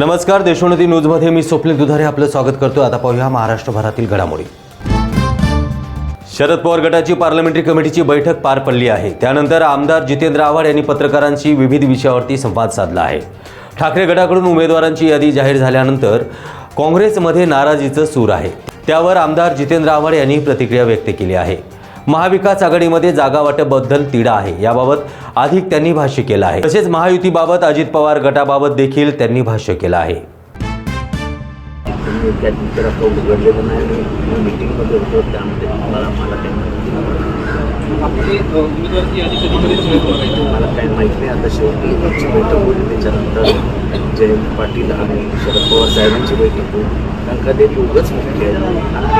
नमस्कार देशोन्नती न्यूजमध्ये मी स्वप्नील दुधारे आपलं स्वागत करतो आता पाहूया महाराष्ट्रभरातील घडामोडी. शरद पवार गटाची पार्लमेंटरी कमिटीची बैठक पार पडली आहे. त्यानंतर आमदार जितेंद्र आव्हाड यांनी पत्रकारांशी विविध विषयावरती संवाद साधला आहे. ठाकरे गटाकडून उमेदवारांची यादी जाहीर झाल्यानंतर काँग्रेसमध्ये नाराजीचं सूर आहे. त्यावर आमदार जितेंद्र आव्हाड यांनी प्रतिक्रिया व्यक्त केली आहे. महाविकास आघाडीमध्ये जागा वाटपबद्दल तिढा आहे. याबाबत अधिक त्यांनी भाष्य केलं आहे. तसेच महायुतीबाबत अजित पवार गटाबाबत देखील त्यांनी भाष्य केलं आहे. मला काही माहिती नाही. आता शेवटी आमची बैठक होईल. त्याच्यानंतर जयंत पाटील आणि शरद पवार साहेबांची बैठक होईल. कारण का ते दोघंच मुख्य आहेत.